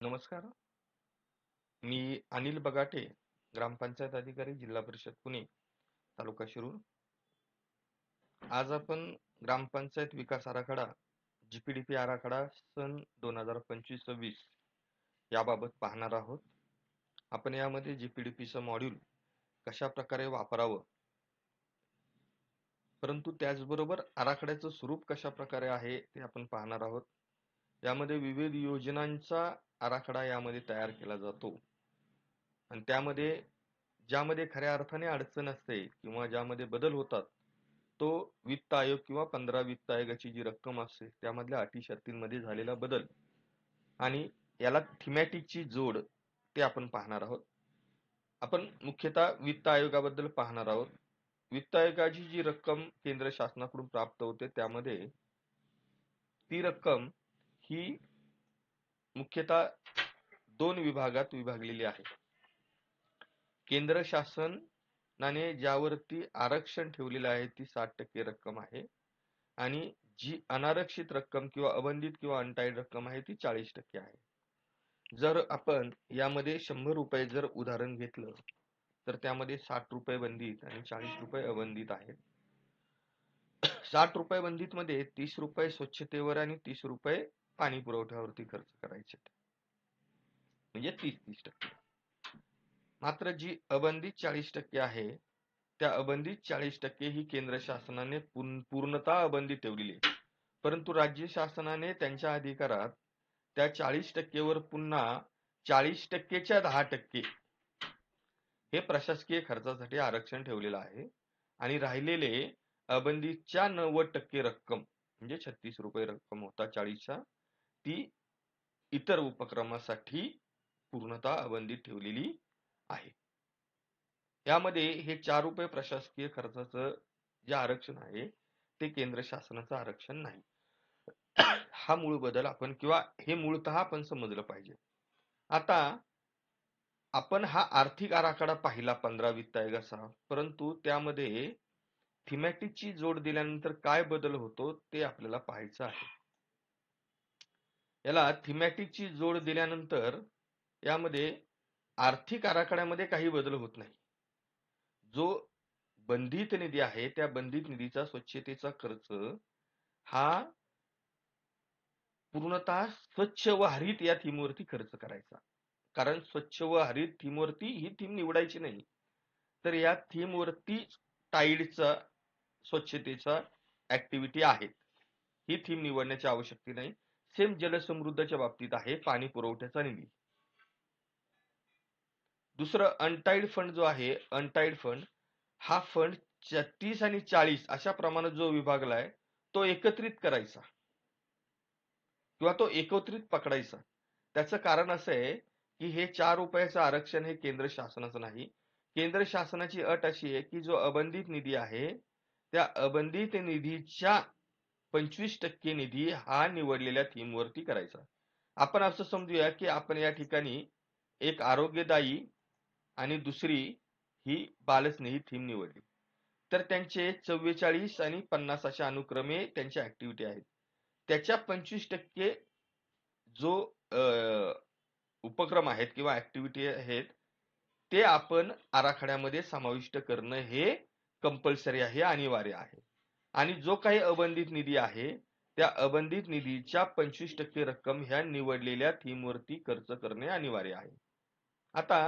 नमस्कार. मी अनिल बगाटे, ग्रामपंचायत अधिकारी, जिल्हा परिषद पुणे, तालुका शिरूर. आज आपण ग्रामपंचायत विकास आराखडा जीपीडीपी आराखडा सन दोन हजार पंचवीस सव्वीस याबाबत पाहणार आहोत. आपण यामध्ये जीपीडीपीचं मॉड्यूल कशा प्रकारे वापरावं परंतु त्याचबरोबर आराखड्याचं स्वरूप कशा प्रकारे आहे ते आपण पाहणार आहोत. यामध्ये विविध योजनांचा आराखडा यामध्ये तयार केला जातो. आणि त्यामध्ये ज्यामध्ये खऱ्या अर्थाने अडचण असते किंवा ज्यामध्ये बदल होतात तो वित्त आयोग किंवा पंधरा वित्त आयोगाची जी रक्कम असते त्यामधल्या अटी शर्तींमध्ये झालेला बदल आणि याला थिमॅटिकची जोड ते आपण पाहणार आहोत. आपण मुख्यतः वित्त आयोगाबद्दल पाहणार आहोत. वित्त आयोगाची जी रक्कम केंद्र शासनाकडून प्राप्त होते त्यामध्ये ती रक्कम ही मुख्यतः दोन विभागात विभागलेली आहे. केंद्र शासनाने ज्यावरती आरक्षण ठेवलेलं आहे ती साठ टक्के रक्कम आहे आणि जी अनारक्षित रक्कम किंवा अबंधित किंवा अनटाईड रक्कम आहे ती चाळीस टक्के आहे. जर आपण यामध्ये शंभर रुपये जर उदाहरण घेतलं तर त्यामध्ये साठ रुपये बंदित आणि चाळीस रुपये अबंधित आहेत. साठ रुपये बंदित मध्ये तीस रुपये स्वच्छतेवर आणि तीस रुपये पाणी पुरवठ्यावरती खर्च करायचे म्हणजे तीस तीस टक्के. मात्र जी अबंधित चाळीस टक्के आहे त्या अबंधित चाळीस टक्के ही केंद्र शासनाने पूर्णतः अबंधित ठेवलेली आहे. परंतु राज्य शासनाने त्यांच्या अधिकारात त्या चाळीस टक्केवर पुन्हा चाळीस टक्केच्या दहा टक्के हे प्रशासकीय खर्चासाठी आरक्षण ठेवलेलं आहे आणि राहिलेले अबंदीच्या नव्वद टक्के रक्कम म्हणजे छत्तीस रुपये रक्कम होता चाळीसच्या ती इतर उपक्रमासाठी पूर्णतः अबंधित ठेवलेली आहे. यामध्ये हे चार रुपये प्रशासकीय खर्चाचं जे आरक्षण आहे ते केंद्र शासनाचं आरक्षण नाही. हा मूळ बदल आपण किंवा हे मूळतः आपण समजलं पाहिजे. आता आपण हा आर्थिक आराखडा पाहिला पंधरा वित्त आयोगाचा परंतु त्यामध्ये थिमॅटिकची जोड दिल्यानंतर काय बदल होतो ते आपल्याला पाहायचं आहे. याला थिमॅटिकची जोड दिल्यानंतर यामध्ये आर्थिक आराखड्यामध्ये काही बदल होत नाही. जो बंधित निधी आहे त्या बंधित निधीचा स्वच्छतेचा खर्च हा पूर्णतः स्वच्छ व हरित या थीमवरती खर्च करायचा. कारण स्वच्छ व हरित थीमवरती ही थीम निवडायची नाही. तर या थीमवरती टाईडचा स्वच्छतेचा ऍक्टिव्हिटी आहेत. ही थीम निवडण्याची आवश्यकता नाही. सेम जलसमृद्धच्या बाबतीत आहे पाणी पुरवठ्याचा निधी. दुसरं अनटाईड फंड जो आहे अनटाईड फंड हा फंड तीस आणि चाळीस अशा प्रमाणात जो विभागला आहे तो एकत्रित करायचा. किंवा तो एकत्रित पकडायचा. त्याचं कारण असं आहे की हे चार रुपयाचं आरक्षण हे केंद्र शासनाचं नाही. केंद्र शासनाची अट अशी आहे की जो अबंधित निधी आहे त्या अबंधित निधीच्या पंचवीस टक्के निधी हा निवडलेल्या थीम वरती करायचा. आपण असं समजूया की आपण या ठिकाणी एक आरोग्यदायी आणि दुसरी ही बालस्नेही थीम निवडली. तर त्यांचे चव्वेचाळीस आणि पन्नास अशा अनुक्रमे त्यांच्या ऍक्टिव्हिटी आहेत. त्याच्या पंचवीस टक्के जो उपक्रम आहेत किंवा ऍक्टिव्हिटी आहेत ते आपण आराखड्यामध्ये समाविष्ट करणं हे कंपल्सरी आहे अनिवार्य आहे. आणि जो काही अबंधित निधी आहे त्या अबंधित निधीच्या पंचवीस टक्के रक्कम ह्या निवडलेल्या थीम वरती खर्च करणे अनिवार्य आहे. आता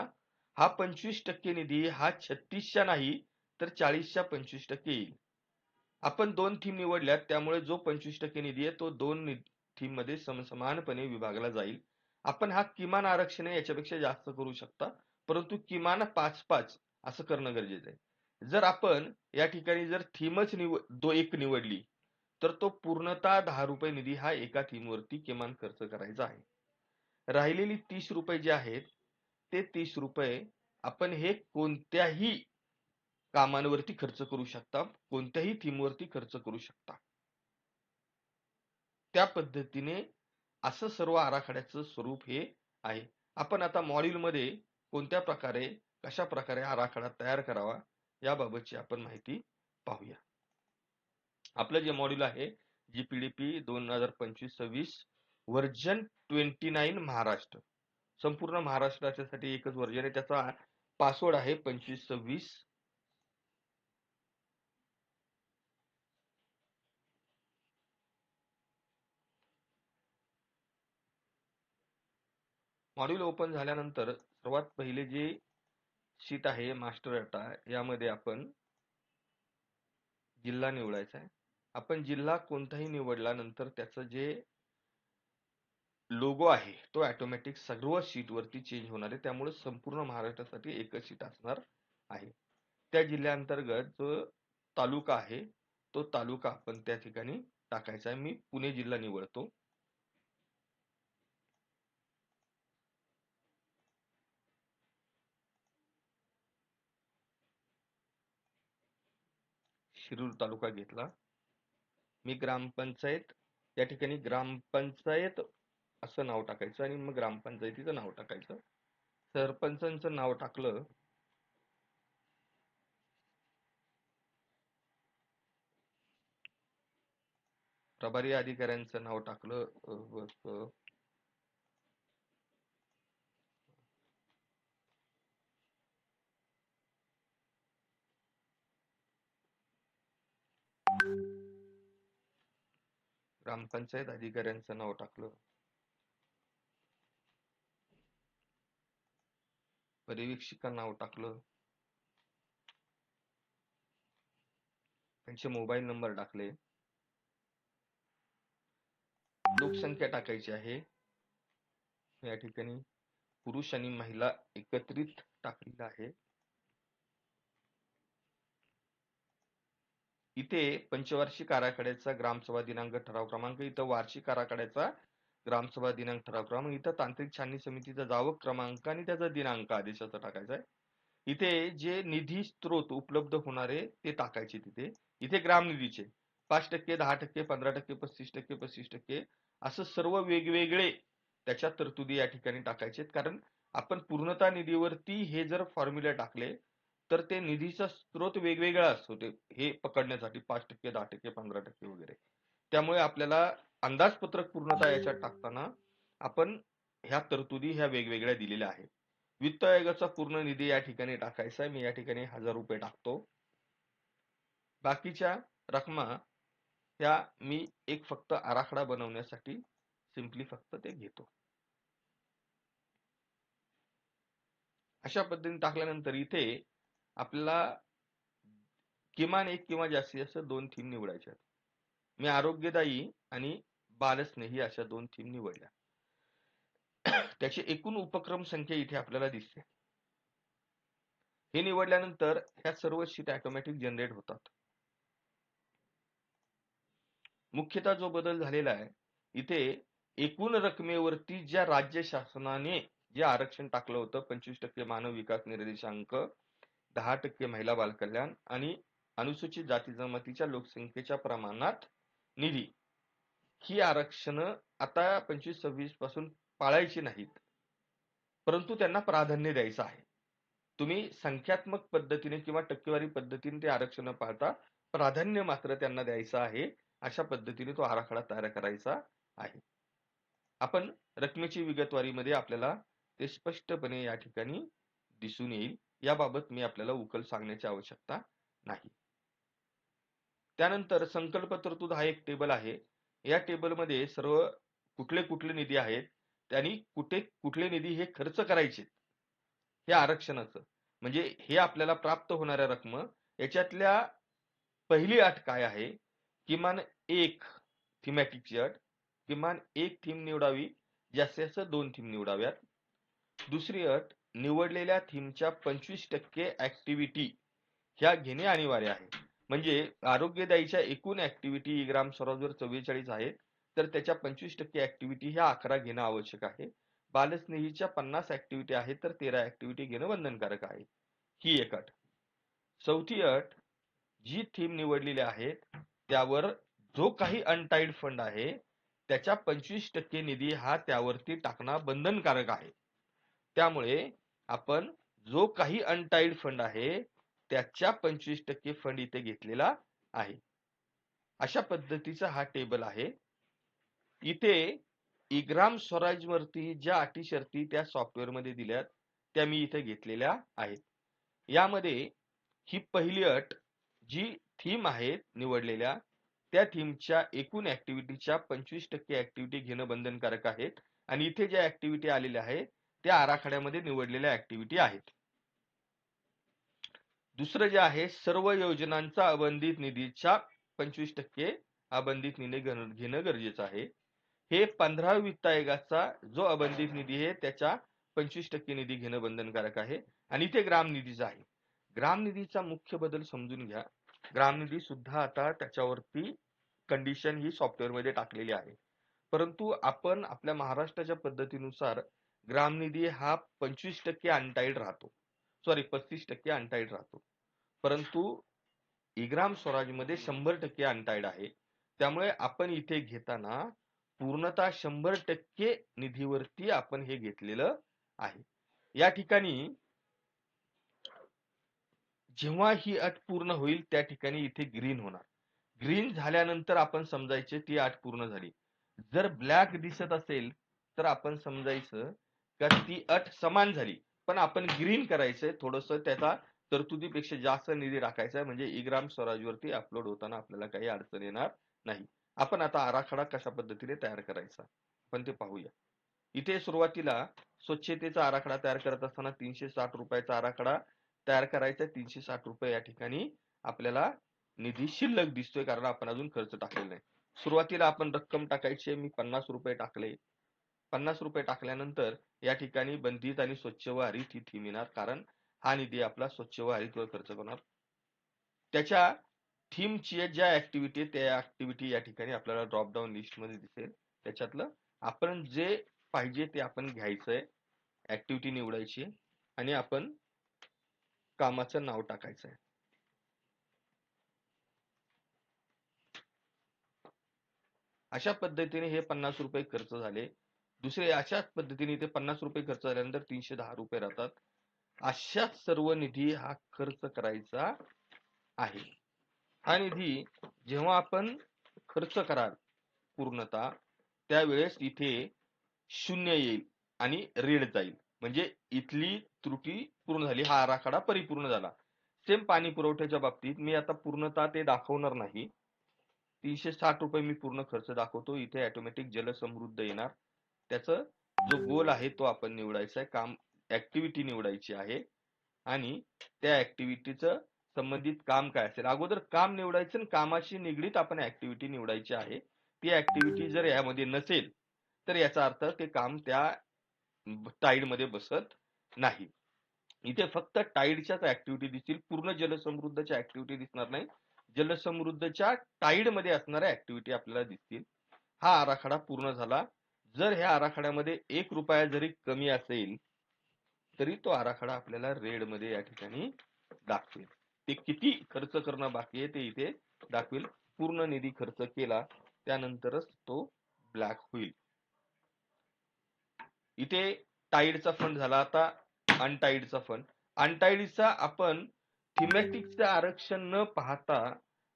हा पंचवीस टक्के निधी हा छत्तीसच्या नाही तर चाळीसच्या पंचवीस टक्के येईल. आपण दोन थीम निवडल्यात त्यामुळे जो पंचवीस टक्के निधी आहे तो दोन थीममध्ये समसमानपणे विभागला जाईल. आपण हा किमान आरक्षण याच्यापेक्षा जास्त करू शकता परंतु किमान पाच पाच असं करणं गरजेचं आहे. जर आपण या ठिकाणी जर थीमच निव दो एक निवडली तर तो पूर्णतः दहा रुपये निधी हा एका थीम वरती किमान खर्च करायचा आहे. राहिलेली तीस रुपये जे आहेत ते तीस रुपये आपण हे कोणत्याही कामांवरती खर्च करू शकता कोणत्याही थीमवरती खर्च करू शकता. त्या पद्धतीने असं सर्व आराखड्याचं स्वरूप हे आहे. आपण आता मॉड्यूल मध्ये कोणत्या प्रकारे कशा प्रकारे आराखडा तयार करावा याबाबतची आपण माहिती पाहूया. आपलं जे मॉड्यूल आहे जीपीडीपी दोन हजार पंचवीस सव्वीस व्हर्जन ट्वेंटी नाईन महाराष्ट्र. संपूर्ण महाराष्ट्राच्यासाठी एकच वर्जन आहे. त्याचा पासवर्ड आहे पंचवीस सव्वीस. मॉड्यूल ओपन झाल्यानंतर सर्वात पहिले जे शीट आहे मास्टर डाटा यामध्ये आपण जिल्हा निवडायचा आहे. आपण जिल्हा कोणताही निवडला नंतर त्याचं जे लोगो आहे तो ऑटोमॅटिक सर्व शीट वरती चेंज होणार आहे. त्यामुळे संपूर्ण महाराष्ट्रासाठी एकच शीट असणार आहे. त्या जिल्ह्याअंतर्गत जो तालुका आहे तो तालुका आपण त्या ठिकाणी टाकायचा आहे. मी पुणे जिल्हा निवडतो. शिरूर तालुका घेतला. मी ग्रामपंचायत या ठिकाणी ग्रामपंचायत असं नाव टाकायचं आणि मग ग्रामपंचायतीचं नाव टाकायचं. सरपंचांचं नाव टाकलं. प्रभारी अधिकाऱ्यांचं नाव टाकलं. ग्रामपंचायत अधिकाऱ्यांचं नाव टाकलं. पर्यवेक्षिका नाव टाकलं. त्यांचे मोबाईल नंबर टाकले. लोकसंख्या टाकायची आहे. या ठिकाणी पुरुष आणि महिला एकत्रित टाकलेलं आहे. इथे पंचवार्षिक आराखड्याचा ग्रामसभा दिनांक ठराव क्रमांक इथं वार्षिक आराखड्याचा ग्रामसभा दिनांक ठराव क्रमांक इथं तांत्रिक छाननी समितीचा जावक क्रमांक आणि त्याचा दिनांक आदेशाचा टाकायचा आहे. इथे जे निधी स्त्रोत उपलब्ध होणारे ते टाकायचे तिथे. इथे ग्राम निधीचे पाच टक्के दहा टक्के पंधरा टक्के पस्तीस टक्के पस्तीस टक्के असं सर्व वेगवेगळे त्याच्या तरतुदी या ठिकाणी टाकायचे कारण आपण पूर्णता निधीवरती हे जर फॉर्म्युला टाकले तर ते निधीचा स्रोत वेगवेगळा असतो. ते हे पकडण्यासाठी पाच टक्के दहा टक्के पंधरा टक्के वगैरे. त्यामुळे आपल्याला अंदाजपत्रक पूर्णतः याच्यात टाकताना आपण ह्या तरतुदी ह्या वेगवेगळ्या दिलेल्या आहेत. वित्त आयोगाचा पूर्ण निधी या ठिकाणी टाकायचा. मी या ठिकाणी हजार रुपये टाकतो. बाकीच्या रकमा ह्या मी एक फक्त आराखडा बनवण्यासाठी सिम्पली फक्त ते घेतो. अशा पद्धतीने टाकल्यानंतर इथे आपल्याला किमान एक किंवा जास्तीत जास्त दोन थीम निवडायच्या मी आरोग्यदायी आणि बालस्नेही अशा दोन थीम निवडल्या. त्याची एकूण उपक्रम संख्या इथे आपल्याला दिसते. हे निवडल्यानंतर ह्या सर्व शीट ऑटोमॅटिक जनरेट होतात. मुख्यतः जो बदल झालेला आहे इथे एकूण रकमेवरती ज्या राज्य शासनाने जे आरक्षण टाकलं होतं पंचवीस टक्के मानव विकास निर्देशांक दहा टक्के महिला बालकल्याण आणि अनुसूचित जाती जमातीच्या लोकसंख्येच्या प्रमाणात निधी. ही आरक्षण आता पंचवीस सव्वीसपासून पाळायची नाहीत. परंतु त्यांना प्राधान्य द्यायचं आहे. तुम्ही संख्यात्मक पद्धतीने किंवा टक्केवारी पद्धतीने ते आरक्षण पाळता प्राधान्य मात्र त्यांना द्यायचं आहे अशा पद्धतीने तो आराखडा तयार करायचा आहे. आपण रकमेची विगतवारीमध्ये आपल्याला ते स्पष्टपणे या ठिकाणी दिसून येईल. याबाबत मी आपल्याला उकल सांगण्याची आवश्यकता नाही. त्यानंतर संकल्प तरतूद हा एक टेबल आहे. या टेबलमध्ये सर्व कुठले कुठले निधी आहेत त्यांनी कुठे कुठले निधी हे खर्च करायचे हे आरक्षणाचं. म्हणजे हे आपल्याला प्राप्त होणाऱ्या रक्कम याच्यातल्या पहिली अट काय आहे? किमान एक थिमॅटिकची अट किमान एक थीम निवडावी जास्तीत जास्त दोन थीम निवडाव्यात. दुसरी अट निवडलेल्या थीमच्या पंचवीस टक्के ऍक्टिव्हिटी ह्या घेणे अनिवार्य आहे. म्हणजे आरोग्यदायीच्या एकूण ऍक्टिव्हिटी ग्राम स्वराजवर चव्वेचाळीस आहेत तर त्याच्या पंचवीस टक्के ऍक्टिव्हिटी ह्या अकरा घेणं आवश्यक आहे. बालस्नेहीच्या पन्नास ऍक्टिव्हिटी आहेत तर तेरा ऍक्टिव्हिटी घेणं बंधनकारक आहे. ही एक अट. चौथी अट जी थीम निवडलेली आहे त्यावर जो काही अनटाईड फंड आहे त्याच्या पंचवीस टक्के निधी हा त्यावरती टाकणं बंधनकारक आहे. त्यामुळे आपण जो काही अनटाईड फंड आहे त्याच्या पंचवीस टक्के फंड इथे घेतलेला आहे. अशा पद्धतीचा हा टेबल आहे. इथे इग्राम स्वराज वरती ज्या अटी शर्ती त्या सॉफ्टवेअरमध्ये दिल्यात त्या मी इथे घेतलेल्या आहेत. यामध्ये ही पहिली अट जी थीम आहेत निवडलेल्या त्या थीमच्या एकूण ऍक्टिव्हिटीच्या पंचवीस टक्के ऍक्टिव्हिटी घेणं बंधनकारक आहेत. आणि इथे ज्या ऍक्टिव्हिटी आलेल्या आहेत त्या आराखड्यामध्ये निवडलेल्या ऍक्टिव्हिटी आहेत. दुसरं जे आहे सर्व योजनांचा अबंधित निधीच्या पंचवीस टक्के अबंधित निधी घेणं गरजेचं आहे. हे पंधरा वित्त आयोगाचा जो अबंधित निधी आहे त्याच्या पंचवीस टक्के निधी घेणं बंधनकारक आहे आणि ते ग्राम निधीचा आहे. ग्राम निधीचा मुख्य बदल समजून घ्या. ग्राम निधी सुद्धा आता त्याच्यावरती कंडिशन ही सॉफ्टवेअरमध्ये टाकलेली आहे. परंतु आपण आपल्या महाराष्ट्राच्या पद्धतीनुसार ग्राम निधी हा पंचवीस टक्के अनटाईड राहतो. सॉरी पस्तीस टक्के अनटाईड राहतो. परंतु इग्राम स्वराजमध्ये शंभर टक्के अनटाईड आहे. त्यामुळे आपण इथे घेताना पूर्णतः शंभर टक्के निधीवरती आपण हे घेतलेलं आहे. या ठिकाणी जेव्हा ही अट पूर्ण होईल त्या ठिकाणी इथे ग्रीन होणार. ग्रीन झाल्यानंतर आपण समजायचे ती अट पूर्ण झाली. जर ब्लॅक दिसत असेल तर आपण समजायचं का ती अट समान झाली. पण आपण ग्रीन करायचंय थोडस त्याचा तरतुदीपेक्षा जास्त निधी राखायचा आहे म्हणजे इग्राम स्वराजवरती अपलोड होताना आपल्याला काही अडचण येणार नाही. आपण आता आराखडा कशा पद्धतीने तयार करायचा? पण ते पाहूया. इथे सुरुवातीला स्वच्छतेचा आराखडा तयार करत असताना तीनशे साठ रुपयाचा आराखडा तयार करायचा. तीनशे साठ रुपये या ठिकाणी आपल्याला निधी शिल्लक दिसतोय. कारण आपण अजून खर्च टाकलेला नाही. सुरुवातीला आपण रक्कम टाकायची मी पन्नास रुपये टाकले. पन्नास रुपये टाकल्यानंतर या ठिकाणी बंधित आणि स्वच्छ व हरित ही थीम येणार. कारण हा निधी आपला स्वच्छ व हरितवर खर्च करणार. त्याच्या थीमची ज्या ऍक्टिव्हिटी त्या ऍक्टिव्हिटी या ठिकाणी आपल्याला ड्रॉप डाऊन लिस्टमध्ये दिसेल. त्याच्यातलं आपण जे पाहिजे ते आपण घ्यायचंय ऍक्टिव्हिटी निवडायची आणि आपण कामाचं नाव टाकायचं आहे अशा पद्धतीने हे पन्नास रुपये खर्च झाले. दुसरे अशाच पद्धतीने ते पन्नास रुपये खर्च झाल्यानंतर तीनशे दहा रुपये राहतात. अशाच सर्व निधी हा खर्च करायचा आहे. हा निधी जेव्हा आपण खर्च कराल पूर्णता त्यावेळेस इथे शून्य येईल आणि रेड जाईल. म्हणजे इथली त्रुटी पूर्ण झाली हा आराखडा परिपूर्ण झाला. सेम पाणी पुरवठ्याच्या बाबतीत मी आता पूर्णता ते दाखवणार नाही. तीनशे साठ रुपये मी पूर्ण खर्च दाखवतो. इथे ऑटोमॅटिक जलसमृद्ध येणार. त्याचं जो गोल आहे तो आपण निवडायचा आहे. काम ऍक्टिव्हिटी निवडायची आहे. आणि त्या ऍक्टिव्हिटीचं संबंधित काम काय असेल? अगोदर काम निवडायचं आणि कामाशी निगडीत आपण ऍक्टिव्हिटी निवडायची आहे. ती ऍक्टिव्हिटी जर यामध्ये नसेल तर याचा अर्थ ते काम त्या टाईडमध्ये बसत नाही. इथे फक्त टाईडच्याच ऍक्टिव्हिटी दिसतील. पूर्ण जलसमृद्धच्या ऍक्टिव्हिटी दिसणार नाही. जलसमृद्धच्या टाईडमध्ये असणाऱ्या ऍक्टिव्हिटी आपल्याला दिसतील. हा आराखडा पूर्ण झाला. जर ह्या आराखड्यामध्ये एक रुपया जरी कमी असेल तरी तो आराखडा आपल्याला रेडमध्ये या ठिकाणी दाखवेल. ते किती खर्च करणं बाकी आहे ते इथे दाखवेल. पूर्ण निधी खर्च केला त्यानंतरच तो ब्लॅक होईल. इथे टाईडचा फंड झाला आता अनटाईडचा फंड अनटाईडचा आपण थिमॅटिकचं आरक्षण न पाहता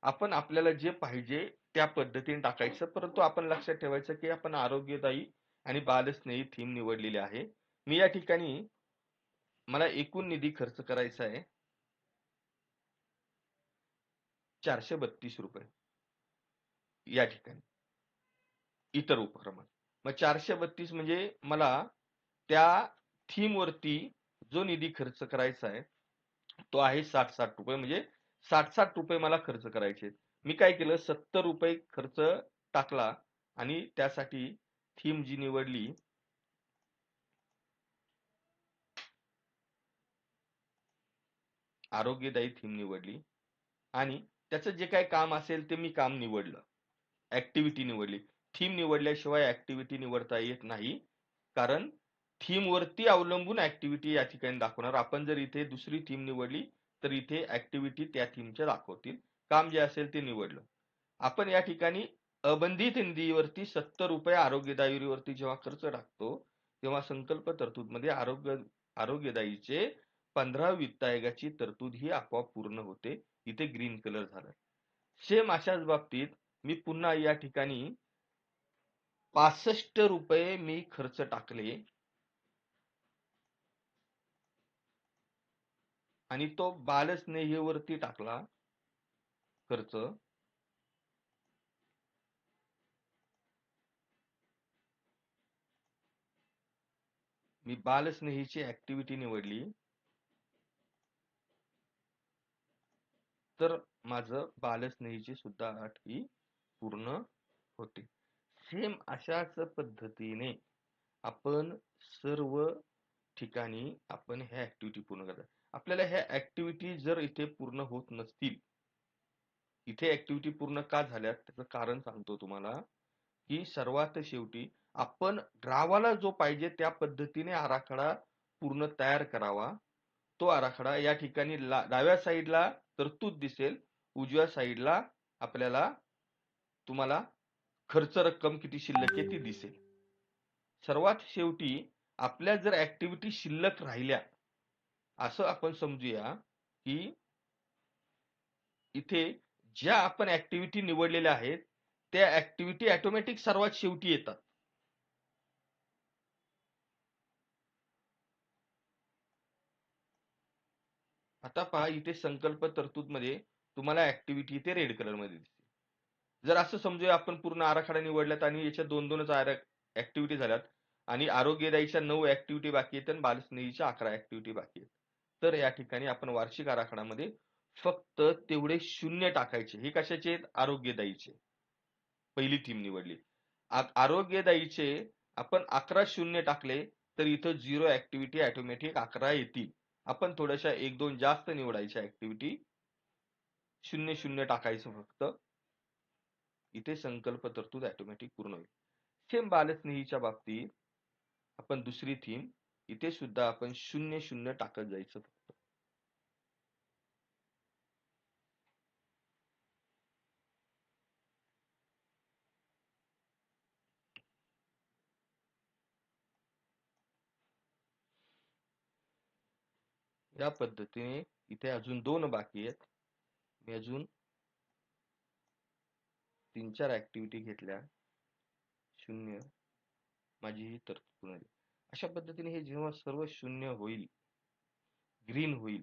आपण आपल्याला जे पाहिजे त्या पद्धतीने टाकायचं. परंतु आपण लक्षात ठेवायचं की आपण आरोग्यदायी आणि बालस्नेही थीम निवडलेली आहे. मी या ठिकाणी मला एकूण निधी खर्च करायचा आहे. चारशे बत्तीस रुपये. या ठिकाणी. इतर उपक्रमात. मग चारशे बत्तीस म्हणजे मला त्या थीम वरती जो निधी खर्च करायचा आहे तो आहे साठ साठ रुपये. म्हणजे साठ साठ रुपये मला खर्च करायचे मी काय केलं सत्तर रुपये खर्च टाकला आणि त्यासाठी थीम जी निवडली आरोग्यदायी थीम निवडली आणि त्याचं जे काही काम असेल ते मी काम निवडलं. ऍक्टिव्हिटी निवडली. थीम निवडल्याशिवाय ऍक्टिव्हिटी निवडता येत नाही. कारण थीमवरती अवलंबून ऍक्टिव्हिटी या ठिकाणी दाखवणार. आपण जर इथे दुसरी थीम निवडली तर इथे ऍक्टिव्हिटी त्या थीमच्या दाखवतील. काम जे असेल ते निवडलं. आपण या ठिकाणी अबंधित निधीवरती सत्तर रुपये आरोग्यदायीवरती जेव्हा खर्च टाकतो तेव्हा संकल्प तरतूदमध्ये आरोग्य आरोग्यदायीचे पंधरा वित्त आयोगाची तरतूद ही आपोआप पूर्ण होते. इथे ग्रीन कलर झाला सेम अशाच बाबतीत मी पुन्हा या ठिकाणी पासष्ट रुपये मी खर्च टाकले. आणि तो बालस्नेहीवरती टाकला. खर्च. मी बालस्नेहीची ऍक्टिव्हिटी निवडली. तर माझं बालस्नेहीची सुद्धा अट ही पूर्ण होते. सेम अशाच पद्धतीने आपण सर्व ठिकाणी आपण ह्या ऍक्टिव्हिटी पूर्ण करतात आपल्याला ह्या ऍक्टिव्हिटी जर इथे पूर्ण होत नसतील इथे ऍक्टिव्हिटी पूर्ण का झाल्यात त्याचं कारण सांगतो तुम्हाला की सर्वात शेवटी आपण ड्रावाला जो पाहिजे त्या पद्धतीने आराखडा पूर्ण तयार करावा. तो आराखडा या ठिकाणी डाव्या साईडला तरतूद दिसेल उजव्या साईडला आपल्याला तुम्हाला खर्च रक्कम किती शिल्लक आहे ती दिसेल. सर्वात शेवटी आपल्या जर ऍक्टिव्हिटी शिल्लक राहिल्या असं आपण समजूया की इथे ज्या आपण ऍक्टिव्हिटी निवडलेल्या आहेत त्या ऍक्टिव्हिटी ऑटोमॅटिक सर्वात शेवटी येतात. आता पहा इथे संकल्प तरतूदमध्ये तुम्हाला ऍक्टिव्हिटी इथे रेड कलरमध्ये दिसते. जर असं समजूया आपण पूर्ण आराखडा निवडल्यात आणि याच्या दोन दोनच ऍक्टिव्हिटी झाल्यात आणि आरोग्यदायीच्या नऊ ऍक्टिव्हिटी बाकी आहेत आणि बालस्नेहीच्या अकरा ऍक्टिव्हिटी बाकी आहेत. तर या ठिकाणी आपण वार्षिक आराखड्यामध्ये फक्त तेवढे शून्य टाकायचे. हे कशाचे? आहेत आरोग्यदायीचे. पहिली थीम निवडली. आरोग्यदायीचे आपण अकरा शून्य टाकले तर इथं झिरो ऍक्टिव्हिटी ऑटोमॅटिक अकरा येतील. आपण थोड्याशा एक दोन जास्त निवडायच्या ऍक्टिव्हिटी शून्य शून्य टाकायचं फक्त. इथे संकल्प तरतूद ऑटोमॅटिक पूर्ण होईल. सेम बालस्नेहीच्या बाबतीत आपण दुसरी थीम इथे सुद्धा आपण शून्य शून्य टाकत जायचं फक्त या पद्धतीने इथे अजून दोन बाकी आहेत. मी अजून तीन चार ऍक्टिव्हिटी घेतल्या. शून्य. माझी ही तरतूद अशा पद्धतीने हे जेव्हा सर्व शून्य होईल ग्रीन होईल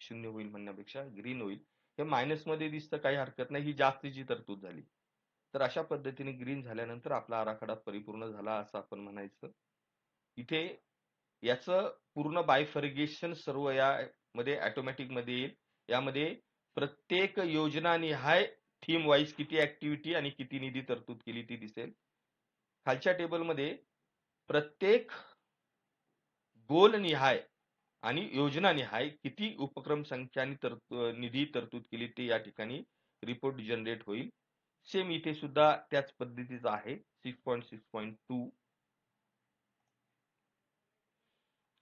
शून्य होईल म्हणण्यापेक्षा ग्रीन होईल हे मायनसमध्ये दिसतं काही हरकत नाही ही जास्तीची तरतूद झाली. तर अशा पद्धतीने ग्रीन झाल्यानंतर आपला आराखडा परिपूर्ण झाला असं आपण म्हणायचं. इथे याच पूर्ण बायफर्गेशन सर्व या मध्ये ऑटोमॅटिकमध्ये येईल. यामध्ये प्रत्येक योजना निहाय थीम वाईज किती ऍक्टिव्हिटी आणि किती निधी तरतूद केली ती दिसेल. खालच्या टेबलमध्ये प्रत्येक गोल निहाय आणि योजना निहाय किती उपक्रम संख्या आणि निधी तरतूद केली ते या ठिकाणी रिपोर्ट जनरेट होईल. सेम इथे सुद्धा त्याच पद्धतीचा आहे. Six point six point two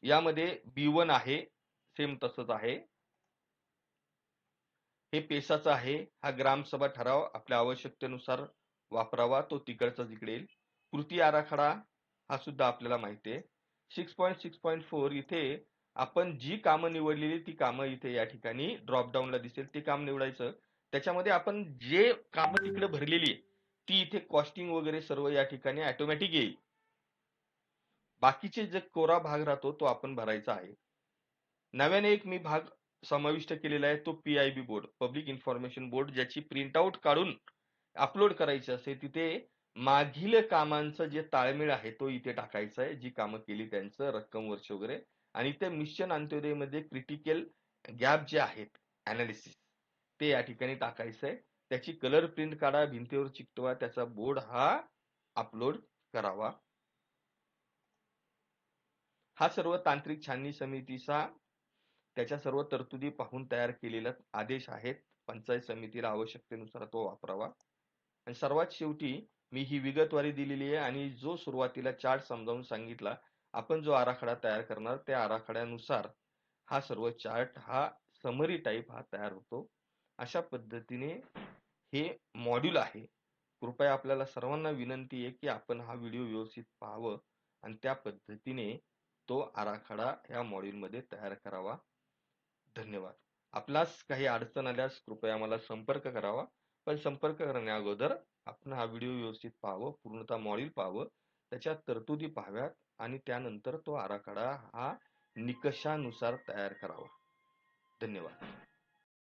यामध्ये बी वन आहे सेम तसंच आहे. हे पेशाचं आहे हा ग्रामसभा ठराव आपल्या आवश्यकतेनुसार वापरावा तो तिकडचा तिकडे येईल. कृती आराखडा हा सुद्धा आपल्याला माहिती आहे. Six point six point four इथे आपण जी कामं निवडलेली ती कामं इथे या ठिकाणी ड्रॉपडाऊनला दिसेल. ते काम निवडायचं. त्याच्यामध्ये आपण जे कामं तिकडे भरलेली आहे ती इथे कॉस्टिंग वगैरे सर्व या ठिकाणी ऑटोमॅटिक येईल. बाकीचे जे कोरा भाग राहतो तो आपण भरायचा आहे. नव्याने एक मी भाग समाविष्ट केलेला आहे तो P I B board public information board ज्याची प्रिंटआउट काढून अपलोड करायची असते तिथे मागील कामांचं जे ताळमेळ आहे तो इथे टाकायचा आहे जी कामं केली त्यांचं रक्कम वर्ष वगैरे. आणि ते मिशन अंत्योदयमध्ये क्रिटिकल गॅप जे आहेत अनालिसिस ते या ठिकाणी टाकायचं आहे. त्याची कलर प्रिंट काढा भिंतीवर चिकटवा त्याचा बोर्ड हा अपलोड करावा. हा सर्व तांत्रिक छाननी समितीचा त्याच्या सर्व तरतुदी पाहून तयार केलेला आदेश आहेत. पंचायत समितीला आवश्यकतेनुसार तो वापरावा. आणि सर्वात शेवटी मी ही विगतवारी दिलेली आहे आणि जो सुरुवातीला चार्ट समजावून सांगितला आपण जो आराखडा तयार करणार त्या आराखड्यानुसार हा सर्व चार्ट हा समरी टाईप हा तयार होतो. अशा पद्धतीने हे मॉड्यूल आहे. कृपया आपल्याला सर्वांना विनंती आहे की आपण हा व्हिडिओ व्यवस्थित पाहावं आणि त्या पद्धतीने तो आराखडा या मध्ये तयार करावा. धन्यवाद. आपलाच काही अडचण आल्यास कृपया मला संपर्क करावा. पण संपर्क करण्या अगोदर आपण हा व्हिडिओ व्यवस्थित पाहावं पूर्णतः मॉड्यूल पाहावं त्याच्या तरतुदी पाहाव्यात आणि त्यानंतर तो आराखडा हा निकषानुसार तयार करावा. धन्यवाद.